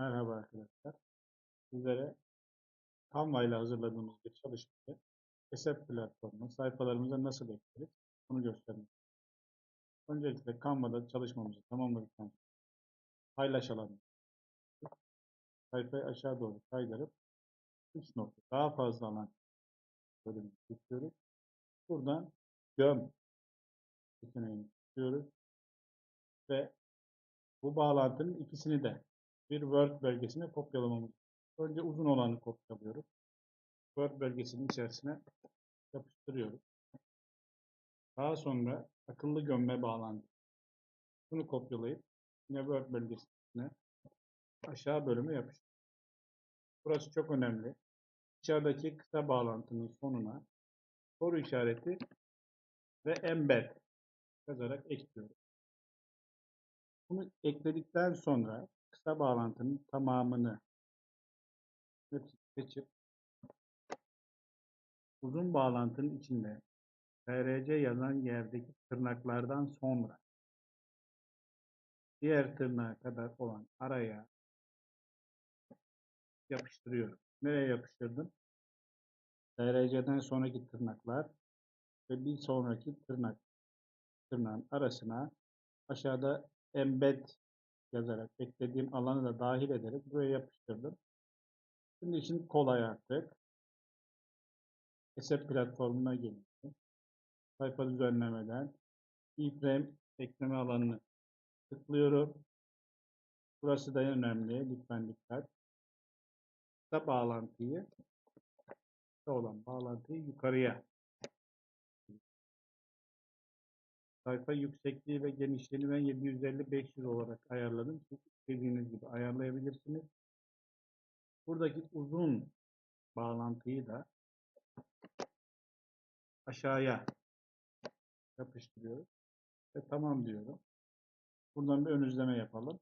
Merhaba arkadaşlar. Sizlere Canva ile hazırladığımız bir çalışmayı Hesap platformuna sayfalarımıza nasıl ekleriz bunu göstermek. Öncelikle Canva'da çalışmamızı tamamladıktan sonra paylaş alanına sayfayı aşağı doğru kaydırıp 3 nokta daha fazla alan bölümünü seçiyoruz. Buradan göm seçeneğini seçiyoruz ve bu bağlantının ikisini de bir Word belgesine kopyalamamız. Önce uzun olanı kopyalıyoruz. Word belgesinin içerisine yapıştırıyoruz. Daha sonra akıllı gömme bağlantı. Bunu kopyalayıp yine Word belgesine aşağı bölüme yapıştırıyoruz. Burası çok önemli. Dışarıdaki kısa bağlantının sonuna soru işareti ve embed yazarak ekliyoruz. Bunu ekledikten sonra kısa bağlantının tamamını seçip uzun bağlantının içinde TRC yazan yerdeki tırnaklardan sonra diğer tırnağa kadar olan araya yapıştırıyorum. Nereye yapıştırdım? TRC'den sonraki tırnaklar ve bir sonraki tırnak tırnağın arasına aşağıda embed yazarak eklediğim alanı da dahil ederek buraya yapıştırdım. Şimdi işin kolay artık. Hesap platformuna geliyorum. Sayfa düzenlemeden iframe ekleme alanını tıklıyorum. Burası da önemli. Lütfen dikkat. Kısa bağlantıyı kısa olan bağlantıyı yukarıya sayfa yüksekliği ve genişliğini ben 750-500 olarak ayarladım. Siz istediğiniz gibi ayarlayabilirsiniz. Buradaki uzun bağlantıyı da aşağıya yapıştırıyoruz ve tamam diyorum. Buradan bir ön izleme yapalım.